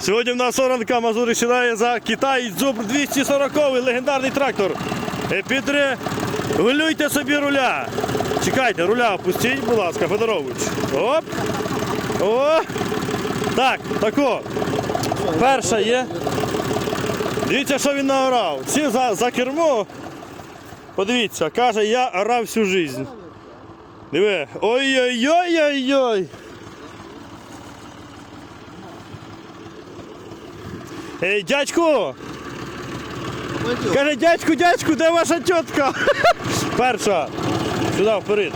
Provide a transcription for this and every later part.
Сьогодні в нас оранка Мазури сідає за Китай Зубр 240 легендарний трактор. Е, Підрегулюйте собі руля. Чекайте, руля опустіть, будь ласка, Федорович. Оп. О! Так, тако. Перша є. Дивіться, що він наорав. Сів за, за кермо. Подивіться, каже, я орав всю жизнь. Диви. Ой-ой-ой-ой-ой. Ей, дядьку! Каже, дядьку, дядьку, де ваша тітка? Перша. Сюди вперед.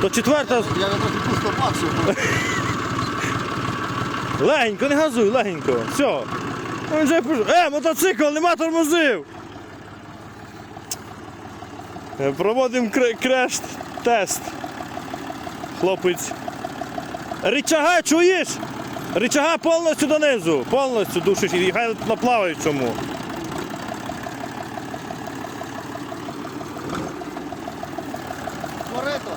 То четверта. Я на трохи пусто бачу. Легенько, не газуй, легенько. Все. Він вже пішов. Е, мотоцикл, нема тормозив. Е, Проводимо кре- креш-тест. Хлопець. Ричага, чуєш? Ричага повністю донизу. Повністю душиш і хай на плаваючому. Корито.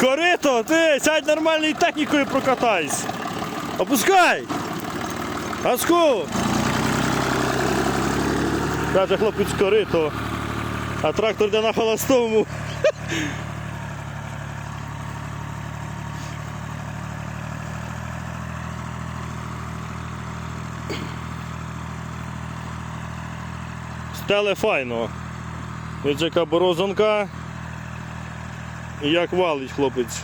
Корито, ти сядь нормальною технікою прокатайся. Опускай! Газку! Каже хлопець корито, а трактор йде на холостому. Стеле файно. Ось яка борозонка. І як валить хлопець.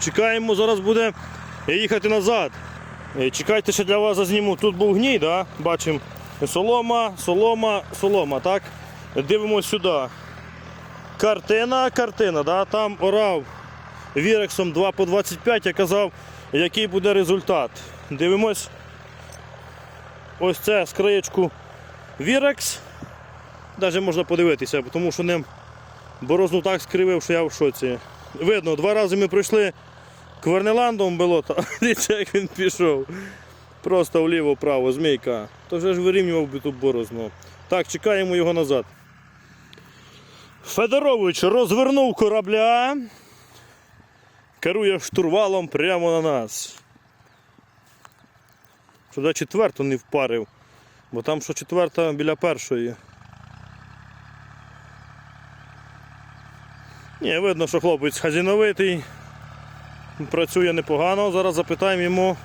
Чекаємо, зараз буде їхати назад. Е, Чекайте, ще для вас зазніму. Тут був гній, да? бачимо. Солома, солома, солома, так? Дивимось сюди. Картина, картина, да? там орав вірексом 2 по 25, я казав, який буде результат. Дивимось. Ось це з краєчку вірекс. Навіть можна подивитися, тому що ним борозну так скривив, що я в шоці. Видно, два рази ми пройшли Квернеландом болото, дивіться, як він пішов. Просто вліво-право, змійка. То вже ж вирівнював би ту борозну. Так, чекаємо його назад. Федорович розвернув корабля. Керує штурвалом прямо на нас. Щоб четверту не впарив, бо там що четверта біля першої. Ні, видно, що хлопець хазіновитий, працює непогано. Зараз запитаємо йому.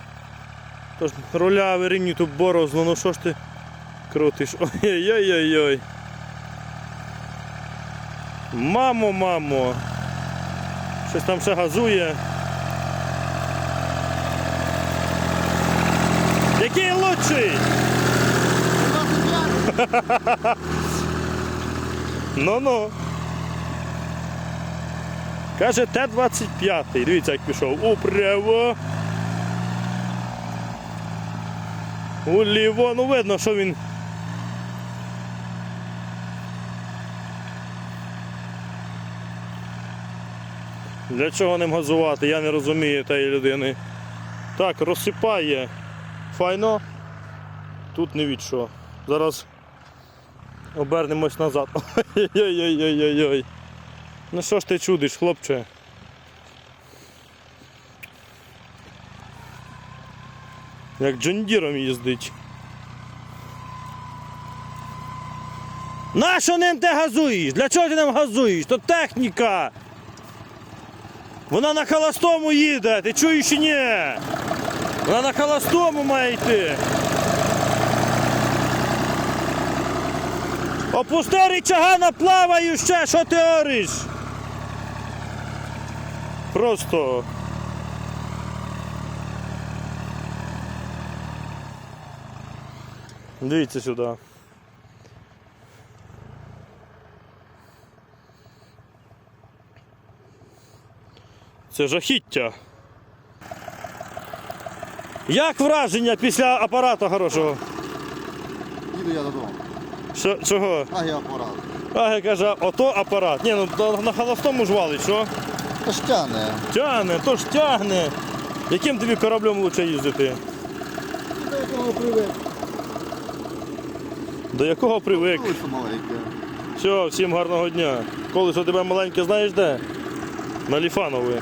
Тож, руля вирівнюй ту борозну, ну що ж ти крутиш? Ой-ой-ой-ой. Мамо, мамо. Щось там ще газує. Який лучший? Ну-ну. Каже Т-25. Дивіться, як пішов. Управо. Уліво. Ну видно, що він. Для чого ним газувати? Я не розумію тієї людини. Так, розсипає. Файно. Тут не від що. Зараз обернемось назад. Ой-ой-ой-ой-ой. Ну що ж ти чудиш, хлопче? Як джондіром їздить. Нащо ним ти газуєш? Для чого ти ним газуєш? То техніка. Вона на холостому їде, ти чуєш чи ні? Вона на холостому має йти. Опусти рычага наплаваю ще, що ти ориш? Просто. Дивіться сюди. Це жахіття. Як враження після апарату хорошого? Їду я додому. Що, чого? А я апарат. Ага, каже, ото апарат. Ні, ну на- холостому ж валить, що? Та ж тяне. Тягне, то ж тягне. Яким тобі кораблем лучше їздити? До якого привик. До якого привик? Колесо маленьке. Все, всім гарного дня. Колесо тебе маленьке знаєш де? На Ліфанові.